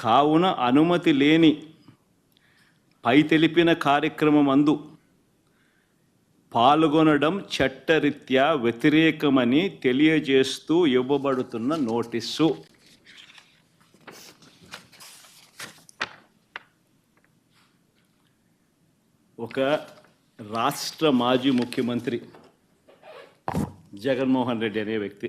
కావున అనుమతి లేని పై తెలిపిన కార్యక్రమం అందు పాల్గొనడం చట్టరీత్యా వ్యతిరేకమని తెలియజేస్తూ ఇవ్వబడుతున్న నోటీసు. ఒక రాష్ట్ర మాజీ ముఖ్యమంత్రి జగన్మోహన్ రెడ్డి అనే వ్యక్తి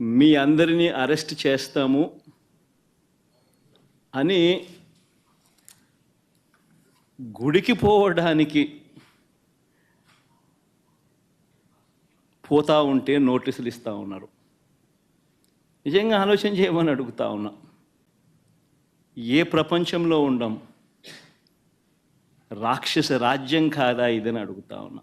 మీ అందరినీ అరెస్ట్ చేస్తాము అని గుడికి పోవడానికి పోతా ఉంటే నోటీసులు ఇస్తూ ఉన్నారు. నిజంగా ఆలోచన చేయమని అడుగుతా ఉన్నా. ఏ ప్రపంచంలో ఉండం? రాక్షస రాజ్యం కాదా ఇదని అడుగుతా ఉన్నా.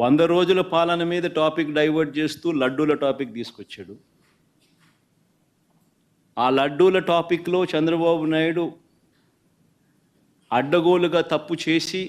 వంద రోజుల పాలన మీద టాపిక్ డైవర్ట్ చేస్తూ లడ్డూల టాపిక్ తీసుకొచ్చాడు. ఆ లడ్డూల టాపిక్లో చంద్రబాబు నాయుడు అడ్డగోలుగా తప్పు చేసి